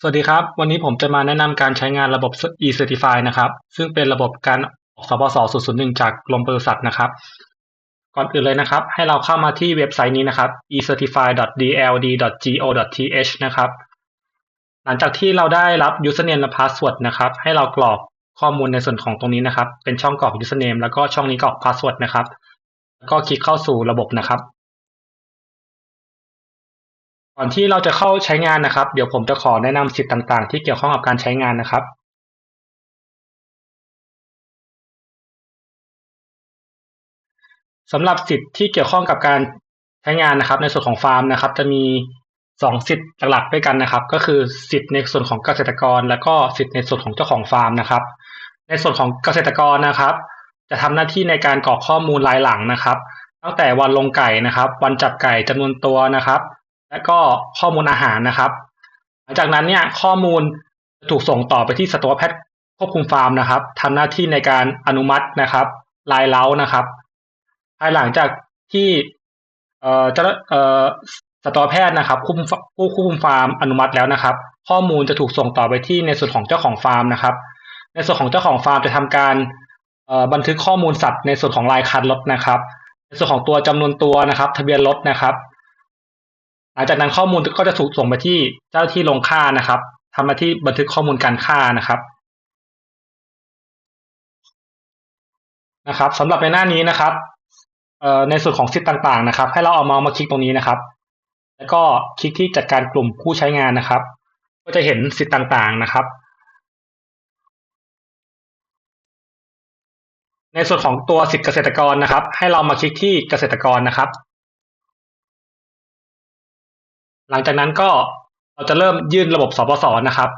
สวัสดีครับ วันนี้ผมจะมาแนะนำการใช้งานระบบ e-certify นะครับ ซึ่งเป็นระบบการออกสปส001 จากกรมปศุสัตว์นะครับ ก่อนอื่นเลยนะครับ ให้เราเข้ามาที่เว็บไซต์นี้นะครับ e-certify.dld.go.th นะครับ หลังจากที่เราได้รับ username และ password นะครับ ให้เรากรอกข้อมูลในส่วนของตรงนี้นะครับ เป็นช่องกรอก username แล้วก็ช่องนี้กรอก password นะครับ ก็คลิกเข้าสู่ระบบนะครับ ก่อนที่เราจะเข้าใช้งานนะครับ เดี๋ยวผมจะขอแนะนำสิทธิ์ต่างๆ ที่เกี่ยวข้องกับการใช้งานนะครับสำหรับสิทธิ์ที่เกี่ยวข้องกับการใช้งานนะครับ ในส่วนของฟาร์มนะครับ จะมีสองสิทธิ์หลักๆด้วยกันนะครับ ก็คือสิทธิ์ในส่วนของเกษตรกร และก็สิทธิ์ในส่วนของเจ้าของฟาร์มนะครับ ในส่วนของเกษตรกรนะครับ จะทำหน้าที่ในการกรอกข้อมูลรายหลังนะครับ ตั้งแต่วันลงไก่นะครับ วันจับไก่จำนวนตัวนะครับ และก็ข้อมูลอาหารนะครับ หลังจากนั้นเนี่ยข้อมูลจะถูกส่งต่อไปที่สัตวแพทย์ควบคุมฟาร์มนะครับทำหน้าที่ในการอนุมัตินะครับรายเล้านะครับ ภายหลังจากที่เอ่อเจ้าเอ่อสัตวแพทย์นะครับคุมผู้ควบคุมฟาร์มอนุมัติแล้วนะครับ ข้อมูลจะถูกส่งต่อไปที่ในส่วนของเจ้าของฟาร์มนะครับ ในส่วนของเจ้าของฟาร์มจะทำการบันทึกข้อมูลสัตว์ในส่วนของรายคันรถนะครับ ในส่วนของตัวจำนวนตัวนะครับ ทะเบียนรถนะครับ หลังจากนั้นข้อมูลก็จะถูกส่งไปที่เจ้าที่ลงค่านะครับทำหน้าที่บันทึกข้อมูลการค่านะครับนะครับสำหรับในหน้านี้นะครับในส่วนของสิทธิ์ต่างๆนะครับ ให้เราเอาเมาส์มาคลิกตรงนี้นะครับ แล้วก็คลิกที่จัดการกลุ่มผู้ใช้งานนะครับ ก็จะเห็นสิทธิ์ต่างๆนะครับ ในส่วนของตัวสิทธิเกษตรกรนะครับ ให้เรามาคลิกที่เกษตรกรนะครับ หลังจากนั้นก็เราจะเริ่มยื่นระบบสปส นะครับ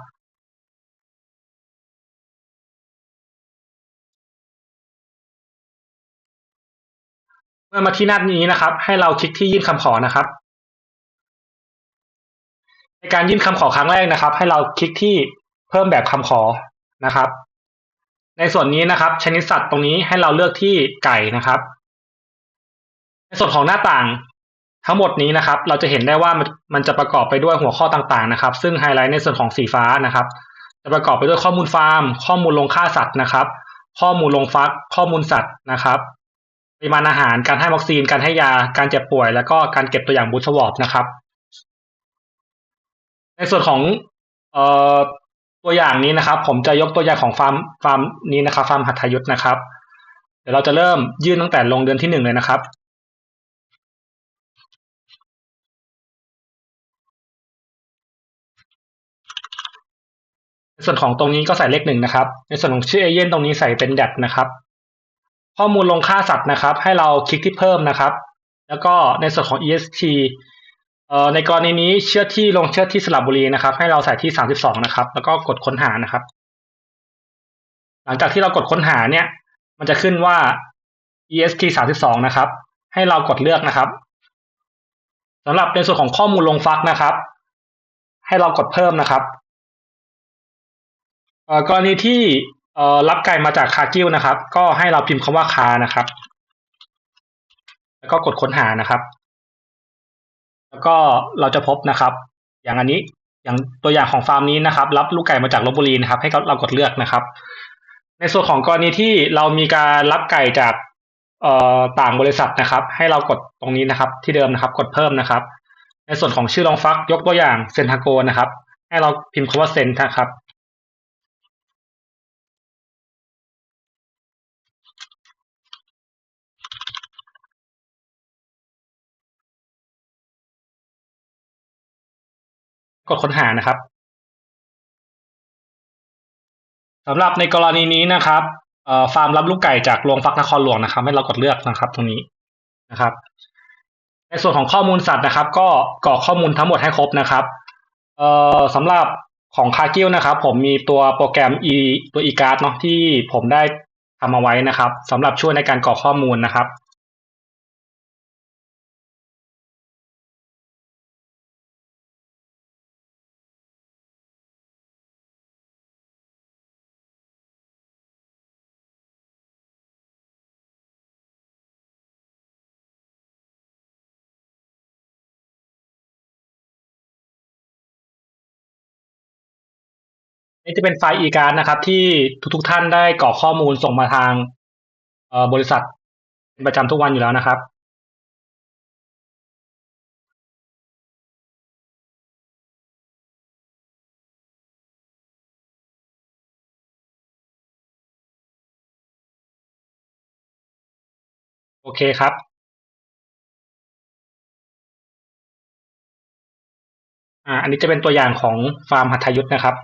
เมื่อมาที่หน้านี้นะครับ ให้เราคลิกที่ยื่นคำขอนะครับ ในการยื่นคำขอครั้งแรกนะครับ ให้เราคลิกที่เพิ่มแบบคำขอนะครับ ในส่วนนี้นะครับ ชนิดสัตว์ตรงนี้ให้เราเลือกที่ไก่นะครับ ในส่วนของหน้าต่าง ทั้งหมดนี้นะครับเราจะเห็นได้ว่ามันจะประกอบไปด้วยหัวข้อต่างๆนะครับ ซึ่งไฮไลท์ในส่วนของสีฟ้านะครับ จะประกอบไปด้วยข้อมูลฟาร์ม ข้อมูลลงฆ่าสัตว์นะครับ ข้อมูลลงฟัก ข้อมูลสัตว์นะครับปริมาณอาหารการให้วัคซีน การให้ยา การเจ็บป่วย แล้วก็การเก็บตัวอย่างบูชวอบนะครับ ในส่วนของออตัวอย่างนี้นะครับ ผมจะยกตัวอย่างของฟาร์มฟาร์มนี้นะครับฟาร์มหัตถยุทธนะครับ เดี๋ยวเราจะเริ่มยื่นตั้งแต่ลงเดือนที่หนึ่งเลยนะครับ ในส่วนของตรงนี้ก็ใส่เลขหนึ่งนะครับ ในส่วนของชื่อเอเย่นตรงนี้ใส่เป็นแดดนะครับ ข้อมูลลงค่าสัตว์นะครับ ให้เราคลิกที่เพิ่มนะครับ แล้วก็ในส่วนของ EST เอ่อในกรณีนี้เชื่อที่ลงเชื่อที่สระบุรีนะครับ ให้เราใส่ที่สามสิบสองนะครับ แล้วก็กดค้นหานะครับ หลังจากที่เรากดค้นหาเนี่ย มันจะขึ้นว่า EST สามสิบสองนะครับ ให้เรากดเลือกนะครับสำหรับในส่วนของข้อมูลลงฟักนะครับ ให้เรากดเพิ่มนะครับ กรณีที่รับไก่มาจากคากิ้วนะครับ ก็ให้เราพิมพ์คำว่าคานะครับ แล้วก็กดค้นหานะครับ แล้วก็เราจะพบนะครับ อย่างอันนี้อย่างตัวอย่างของฟาร์มนี้นะครับ รับลูกไก่มาจากลบบุรีนะครับ ให้เรากดเลือกนะครับ ในส่วนของกรณีที่เรามีการรับไก่จากต่างบริษัทนะครับ ให้เรากดตรงนี้นะครับ ที่เดิมนะครับ กดเพิ่มนะครับ ในส่วนของชื่อรองฟักยกตัวอย่างเซนทาโกนะครับ ให้เราพิมพ์คำว่าเซนนะครับ กดค้นหานะครับสำหรับในกรณีนี้นะครับฟาร์มรับลูกไก่จากโรงฟักนครหลวงนะครับ ให้เรากดเลือกนะครับตรงนี้นะครับ ในส่วนของข้อมูลสัตว์นะครับ ก็กรอกข้อมูลทั้งหมดให้ครบนะครับเสำหรับของคากิลนะครับ ผมมีตัวโปรแกรม e ตัว e-card เนาะที่ผมได้ทำเอาไว้นะครับสำหรับช่วยในการกรอกข้อมูลนะครับ นี่จะเป็นไฟล์ e-card นะครับ ที่ทุกๆท่านได้กรอกข้อมูลส่งมาทางบริษัทเป็นประจำทุกวันอยู่แล้วนะครับโอเคครับอ่าอันนี้จะเป็นตัวอย่างของฟาร์มหัตถยุทธนะครับ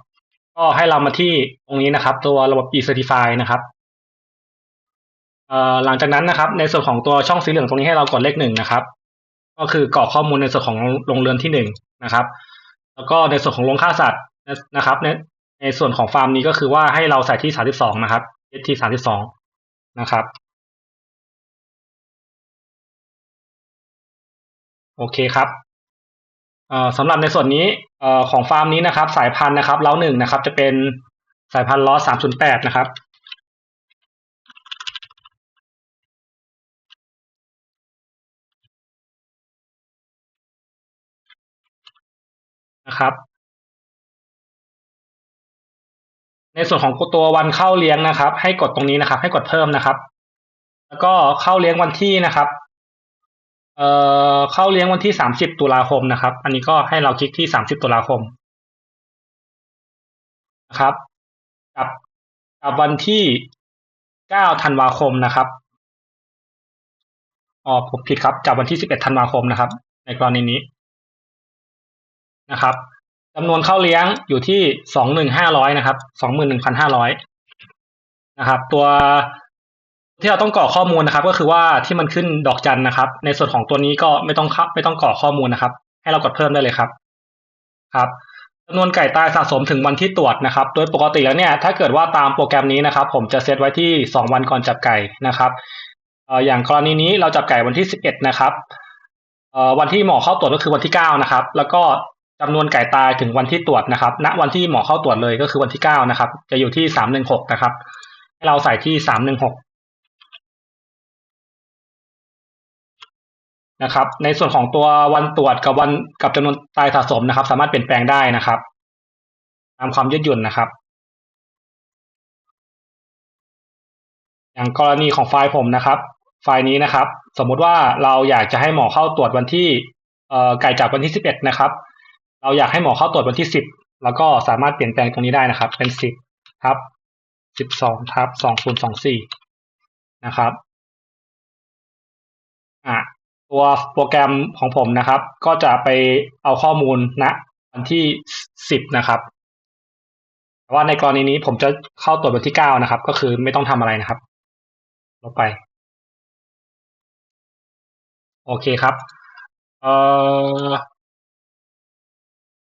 ก็ให้เรามาที่ตรงนี้นะครับ ตัวระบบ e-certify นะครับหลังจากนั้นนะครับ ในส่วนของตัวช่องสีเหลืองตรงนี้ให้เรากดเลขหนึ่งนะครับ ก็คือกรอกข้อมูลในส่วนของโรงเรือนที่หนึ่งนะครับ แล้วก็ในส่วนของโรงฆ่าสัตว์นะครับ ในในส่วนของฟาร์มนี้ก็คือว่าให้เราใส่ที่สามสิบสองนะครับที่สามสิบสองนะครับ โอเคครับ สำหรับในส่วนนี้ของฟาร์มนี้นะครับ สายพันธุ์นะครับเล้าหนึ่งนะครับ จะเป็นสายพันธุ์ล้อสามศูนย์แปดนะครับนะครับ ในส่วนของตัววันเข้าเลี้ยงนะครับ ให้กดตรงนี้นะครับ ให้กดเพิ่มนะครับ แล้วก็เข้าเลี้ยงวันที่นะครับ เอ่อเข้าเลี้ยงวันที่สามสิบตุลาคมนะครับ อันนี้ก็ให้เราคลิกที่สามสิบตุลาคมนะครับกับกับวันที่เก้าธันวาคมนะครับอ๋อผมผิดครับจากวันที่สิบเอ็ดธันวาคมนะครับ ในกรณีนี้นะครับจำนวนเข้าเลี้ยงอยู่ที่สองหนึ่งห้าร้อยนะครับสองหมื่นหนึ่งพันห้าร้อยนะครับ ตัว ที่เราต้องกรอกข้อมูลนะครับ ก็คือว่าที่มันขึ้นดอกจันนะครับ ในส่วนของตัวนี้ก็ไม่ต้องไม่ต้องกรอกข้อมูลนะครับ ให้เรากดเพิ่มได้เลยครับครับจำนวนไก่ตายสะสมถึงวันที่ตรวจนะครับ โดยปกติแล้วเนี่ยถ้าเกิดว่าตามโปรแกรมนี้นะครับ ผมจะเซตไว้ที่ 2 วันก่อนจับไก่นะครับอย่างกรณีนี้เราจับไก่วันที่ 11 นะครับวันที่หมอเข้าตรวจก็คือวันที่ 9 นะครับ แล้วก็จำนวนไก่ตายถึงวันที่ตรวจนะครับ ณวันที่หมอเข้าตรวจเลยก็คือวันที่ 9 นะครับ จะอยู่ที่ 316 นะครับ ให้เราใส่ที่ 316 นะครับ ในส่วนของตัววันตรวจกับวันกับจำนวนตายสะสมนะครับ สามารถเปลี่ยนแปลงได้นะครับ ตามความยืดหยุ่นนะครับ อย่างกรณีของไฟล์ผมนะครับ ไฟล์นี้นะครับ สมมุติว่าเราอยากจะให้หมอเข้าตรวจวันที่ไก่จับวันที่สิบเอ็ดนะครับ เราอยากให้หมอเข้าตรวจวันที่สิบแล้วก็สามารถเปลี่ยนแปลงตรงนี้ได้นะครับ เป็นสิบทับสิบสองทับสองศูนย์สองสี่นะครับอะ ตัวโปรแกรมของผมนะครับ ก็จะไปเอาข้อมูลณวันที่สิบนะครับแต่ว่าในกรณีนี้ผมจะเข้าตรวจวันที่เก้านะครับ ก็คือไม่ต้องทำอะไรนะครับลบไป โอเคครับเอ่อ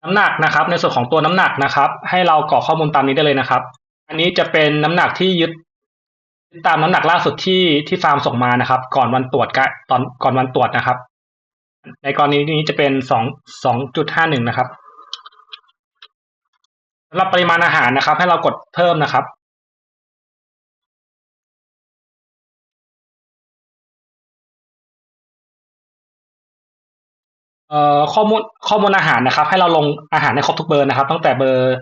น้ำหนักนะครับ ในส่วนของตัวน้ำหนักนะครับ ให้เรากรอกข้อมูลตามนี้ได้เลยนะครับ อันนี้จะเป็นน้ำหนักที่ยึด ตามน้ำหนักล่าสุดที่ที่ฟาร์มส่งมานะครับ ก่อนวันตรวจกตอนก่อนวันตรวจนะครับ ในกรณีนี้จะเป็นสองสองจุดห้าหนึ่งนะครับสำหรับปริมาณอาหารนะครับ ให้เรากดเพิ่มนะครับเอ่อข้อมูลข้อมูลอาหารนะครับ ให้เราลงอาหารให้ครบทุกเบอร์นะครับ ตั้งแต่เบอร์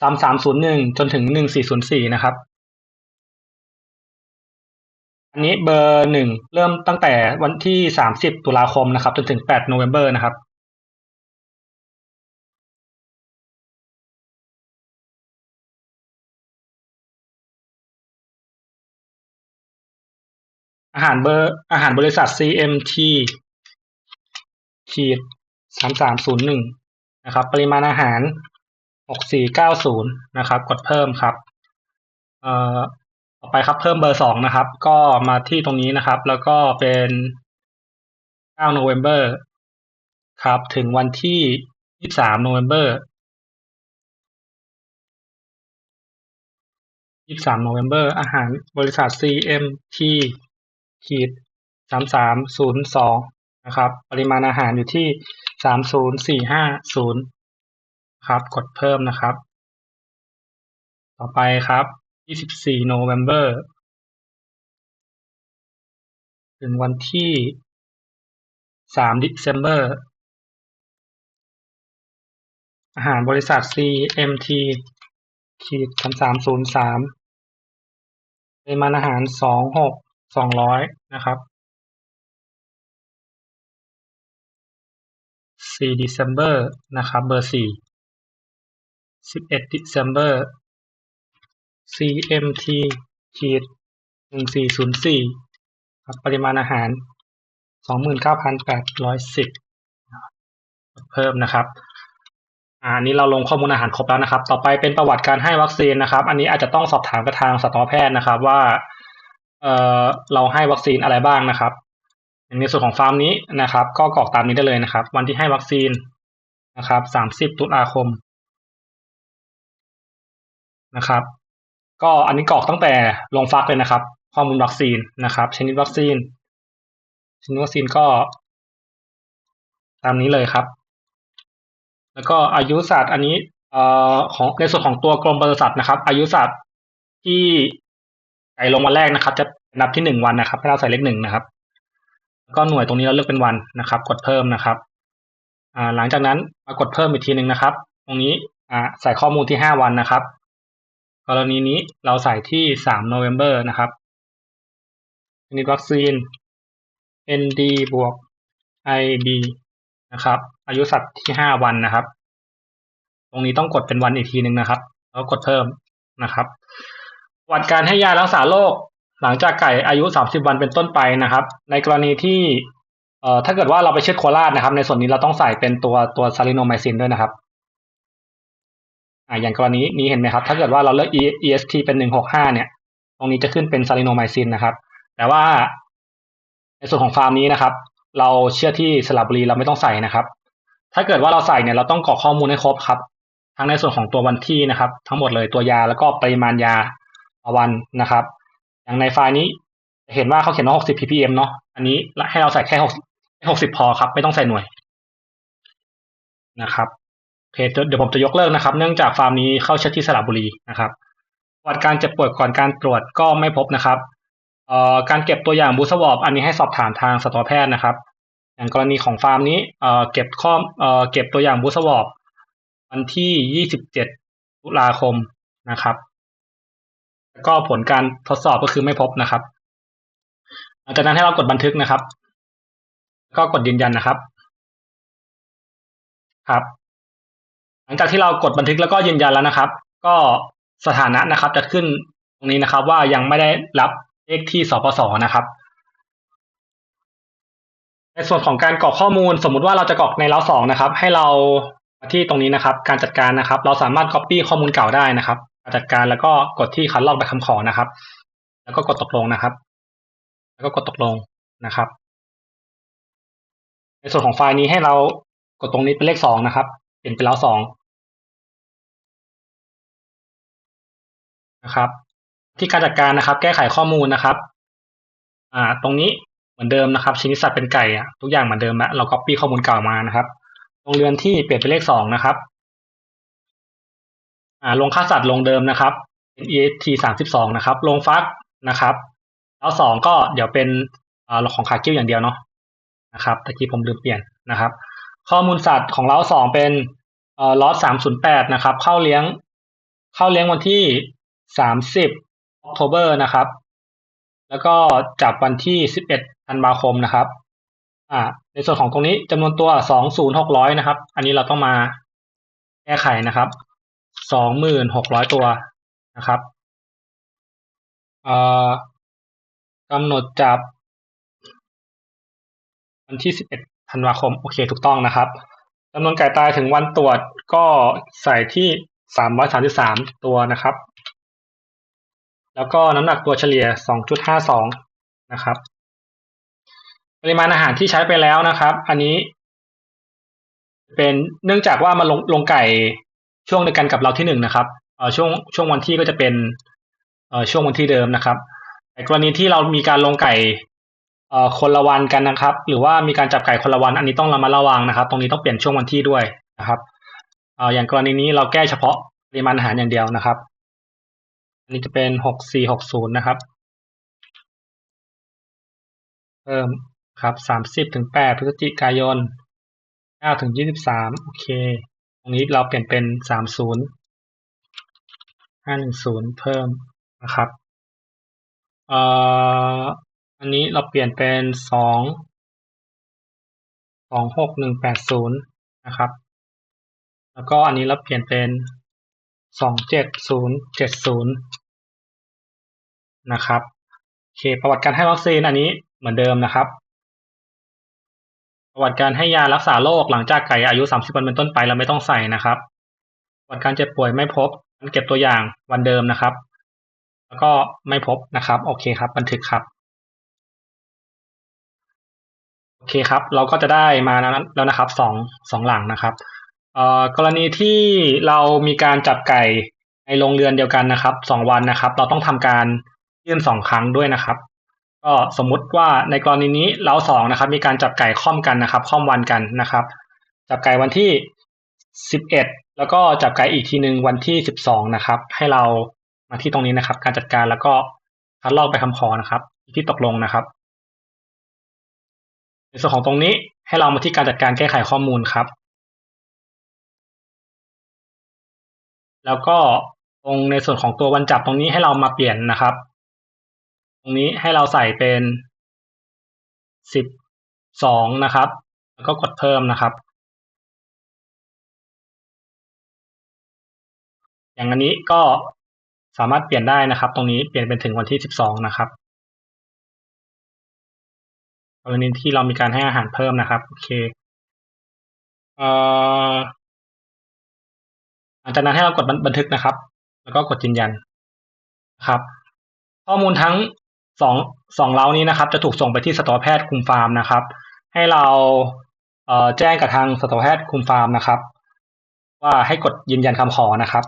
สามสามศูนย์หนึ่งจนถึงหนึ่งสี่ศูนย์สี่นะครับ อันนี้เบอร์หนึ่งเริ่มตั้งแต่วันที่สามสิบตุลาคมนะครับ จนถึงแปดโนเวม ber นะครับอาหารเบอร์อาหารบริษัท CMT ขีดสามสามศูนย์หนึ่งนะครับ ปริมาณอาหารหกสี่เก้าศูนย์นะครับ กดเพิ่มครับ เอ่อ ไปครับเพิ่มเบอร์สองนะครับ ก็มาที่ตรงนี้นะครับ แล้วก็เป็นเก้าโนเวม ber ครับ ถึงวันที่ยี่สามโนเวม ber ยี่สามโนเวม ber อาหารบริษัท CMT ขีดสามสามศูนย์สองนะครับ ปริมาณอาหารอยู่ที่สามศูนย์สี่ห้าศูนย์ครับ กดเพิ่มนะครับ ต่อไปครับ ยี่สิบสี่โนเวม ber ถึงวันที่สาม December อาหารบริษัท CMT ขีดสามสามศูนย์สามปริมาณอาหารสองหกสองร้อยนะครับสี่ December นะครับ เบอร์สี่สิบเอ็ด December CMT ขีดหนึ่งสี่ศูนย์สี่ครับปริมาณอาหารสองหมื่นเก้าพันแปดร้อยสิบเพิ่มนะครับอันนี้เราลงข้อมูลอาหารครบแล้วนะครับ ต่อไปเป็นประวัติการให้วัคซีนนะครับ อันนี้อาจจะต้องสอบถามกับทางสัตวแพทย์นะครับว่าเอ่อเราให้วัคซีนอะไรบ้างนะครับในส่วนของฟาร์มนี้นะครับ ก็กรอกตามนี้ได้เลยนะครับ วันที่ให้วัคซีนนะครับสามสิบตุลาคมนะครับ ก็อันนี้กรอกตั้งแต่ลงฟักเลยนะครับ ข้อมูลวัคซีนนะครับ ชนิดวัคซีน ชนิดวัคซีนก็ ตามนี้เลยครับ แล้วก็อายุสัตว์อันนี้เอ่อของในส่วนของตัวกรมปศุสัตว์นะครับ อายุสัตว์ที่ไก่ลงวันแรกนะครับ จะนับที่หนึ่งวันนะครับให้เราใส่เลขหนึ่งนะครับแล้วก็หน่วยตรงนี้เราเลือกเป็นวันนะครับ กดเพิ่มนะครับอ่าหลังจากนั้นมากดเพิ่มอีกทีหนึ่งนะครับ ตรงนี้อ่าใส่ข้อมูลที่ห้าวันนะครับ กรณีนี้เราใส่ที่สามโนเวม ber นะครับชนิดวัคซีน ND บวก IB นะครับ อายุสัตว์ที่ห้าวันนะครับ ตรงนี้ต้องกดเป็นวันอีกทีหนึ่งนะครับ แล้วกดเพิ่มนะครับ วัดการให้ยารักษาโรคหลังจากไก่อายุสามสิบวันเป็นต้นไปนะครับ ในกรณีที่เอ่อถ้าเกิดว่าเราไปเช็ดโคราชนะครับ ในส่วนนี้เราต้องใส่เป็นตัวตัวซาลิโนไมซินด้วยนะครับ อ่าอย่างกรณีนี้เห็นไหมครับ ถ้าเกิดว่าเราเลือก EST เป็นหนึ่งหกห้าเนี่ย ตรงนี้จะขึ้นเป็นซาลิโนไมซินนะครับ แต่ว่าในส่วนของฟาร์มนี้นะครับ เราเชื่อที่สลับบุรีเราไม่ต้องใส่นะครับ ถ้าเกิดว่าเราใส่เนี่ยเราต้องกรอกข้อมูลให้ครบครับ ทั้งในส่วนของตัววันที่นะครับ ทั้งหมดเลยตัวยาแล้วก็ปริมาณยาต่อวันนะครับ อย่างในไฟล์นี้เห็นว่าเขาเขียนว่า 60 ppm เนาะอันนี้ให้เราใส่แค่ 60 60พอครับ ไม่ต้องใส่หน่วยนะครับ โอเคเดี๋ยวผมจะยกเลิกนะครับ เนื่องจากฟาร์มนี้เข้าเช็คที่สระบุรีนะครับประวัติการเจ็บป่วยก่อนการตรวจก็ไม่พบนะครับเอ่อการเก็บตัวอย่างบูสวอปอันนี้ให้สอบถามทางสัตวแพทย์นะครับ อย่างกรณีของฟาร์มนี้เอ่อเก็บข้อเอ่อเก็บตัวอย่างบูสวอปวันที่ 27 ตุลาคมนะครับ แล้วก็ผลการทดสอบก็คือไม่พบนะครับหลังจากนั้นให้เรากดบันทึกนะครับ ก็กดยืนยันนะครับ ครับ ลังจากที่เรากดบันทึกแล้วก็ยืนยันแล้วนะครับ ก็สถานะนะครับจะขึ้นตรงนี้นะครับว่ายังไม่ได้รับเลขที่สปสนะครับ ในส่วนของการกรอกข้อมูลสมมุติว่าเราจะกรอกในเล้าสองนะครับ ให้เราที่ตรงนี้นะครับ การจัดการนะครับ เราสามารถ copy ข้อมูลเก่าได้นะครับการจัดการแล้วก็กดที่คัดลอกแบบคำขอนะครับ แล้วก็กดตกลงนะครับ แล้วก็กดตกลงนะครับ ในส่วนของไฟล์นี้ให้เรากดตรงนี้เป็นเลขสองนะครับ เปลี่ยนเป็นแล้วสอง นะครับ ที่การจัดการนะครับ แก้ไขข้อมูลนะครับ อ่า ตรงนี้เหมือนเดิมนะครับชนิดสัตว์เป็นไก่อะทุกอย่างเหมือนเดิมแล้วเรา copy ข้อมูลเก่ามานะครับโรงเรือนที่เปลี่ยนเป็นเลขสองนะครับ อ่า ลงค่าสัตว์ลงเดิมนะครับเป็น EST สามสิบสองนะครับ ลงฟักนะครับ แล้วสองก็เดี๋ยวเป็นอ่าของขากิ้วอย่างเดียวเนาะนะครับตะกี้ผมลืมเปลี่ยนนะครับ ข้อมูลสัตว์ของเราสองเป็นเอ่อล็อตสามศูนย์แปดนะครับ เข้าเลี้ยง เข้าเลี้ยงวันที่ สามสิบออกโทเบอร์นะครับ แล้วก็จับวันที่สิบเอ็ดธันวาคมนะครับอ่าในส่วนของตรงนี้จำนวนตัวสองศูนย์หกร้อยนะครับ อันนี้เราต้องมาแก้ไขนะครับสองหมื่นหกร้อยตัวนะครับเอ่อกำหนดจับวันที่สิบเอ็ดธันวาคมโอเคถูกต้องนะครับจำนวนไก่ตายถึงวันตรวจก็ใส่ที่สามร้อยสามสิบสามตัวนะครับ แล้วก็น้ำหนักตัวเฉลี่ยสองจุดห้าสองนะครับ ปริมาณอาหารที่ใช้ไปแล้วนะครับ อันนี้ เป็นเนื่องจากว่ามาลงลงไก่ช่วงเดียวกันกับเราที่หนึ่งนะครับเอ่อช่วงช่วงวันที่ก็จะเป็นเอ่อช่วงวันที่เดิมนะครับ แต่กรณีที่เรามีการลงไก่เอ่อคนละวันกันนะครับ หรือว่ามีการจับไก่คนละวัน อันนี้ต้องระมัดระวังนะครับ ตรงนี้ต้องเปลี่ยนช่วงวันที่ด้วยนะครับเอ่ออย่างกรณีนี้เราแก้เฉพาะปริมาณอาหารอย่างเดียวนะครับ อันนี้จะเป็นหกสี่หกศูนย์นะครับ เพิ่มครับสามสิบถึงแปดพฤศจิกายนเก้าถึงยี่สิบสามโอเค ตรงนี้เราเปลี่ยนเป็นสามศูนย์ห้าหนึ่งศูนย์เพิ่มนะครับเอ่ออันนี้เราเปลี่ยนเป็นสองสองหกหนึ่งแปดศูนย์นะครับ แล้วก็อันนี้เราเปลี่ยนเป็นสองเจ็ดศูนย์เจ็ดศูนย์ นะครับโอเคประวัติการให้วัคซีนอันนี้เหมือนเดิมนะครับ ประวัติการให้ยารักษาโรคหลังจากไก่อายุ 30 วันเป็นต้นไปเราไม่ต้องใส่นะครับ ประวัติการเจ็บป่วยไม่พบเก็บตัวอย่างวันเดิมนะครับ แล้วก็ไม่พบนะครับโอเคครับ บันทึกครับโอเคครับ เราก็จะได้มาแล้วนะครับสองสองหลังนะครับกรณีที่เรามีการจับไก่ในโรงเรือนเดียวกันนะครับสองวันนะครับ เราต้องทำการ ยื่นสองครั้งด้วยนะครับ ก็สมมุติว่าในกรณีนี้เราสองนะครับ มีการจับไก่ค่อมกันนะครับค่อมวันกันนะครับ จับไก่วันที่สิบเอ็ดแล้วก็จับไก่อีกทีหนึ่งวันที่สิบสองนะครับ ให้เรามาที่ตรงนี้นะครับ การจัดการแล้วก็คัดลอกไปคำขอนะครับที่ตกลงนะครับ ในส่วนของตรงนี้ให้เรามาที่การจัดการแก้ไขข้อมูลครับ แล้วก็ตรงในส่วนของตัววันจับตรงนี้ให้เรามาเปลี่ยนนะครับ ตรงนี้ให้เราใส่เป็นสิบสองนะครับ แล้วก็กดเพิ่มนะครับ อย่างอันนี้ก็สามารถเปลี่ยนได้นะครับ ตรงนี้เปลี่ยนเป็นถึงวันที่สิบสองนะครับกรณีที่เรามีการให้อาหารเพิ่มนะครับโอเคเอ่อหลังจากนั้นให้เรากดบันทึกนะครับ แล้วก็กดยืนยันนะครับ ข้อมูลทั้ง สองสองเล้านี้นะครับ จะถูกส่งไปที่สัตวแพทย์คุมฟาร์มนะครับ ให้เราเแจ้งกับทางสัตวแพทย์คุมฟาร์มนะครับ ว่าให้กดยืนยันคำขอนะครับ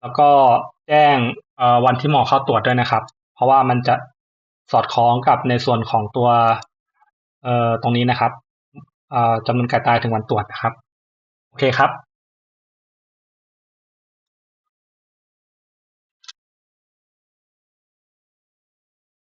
แล้วก็แจ้งวันที่หมอเข้าตรวจด้วยนะครับ เพราะว่ามันจะสอดคล้องกับในส่วนของตัวตรงนี้นะครับจำนวนไก่ตายถึงวันตรวจนะครับ โอเคครับ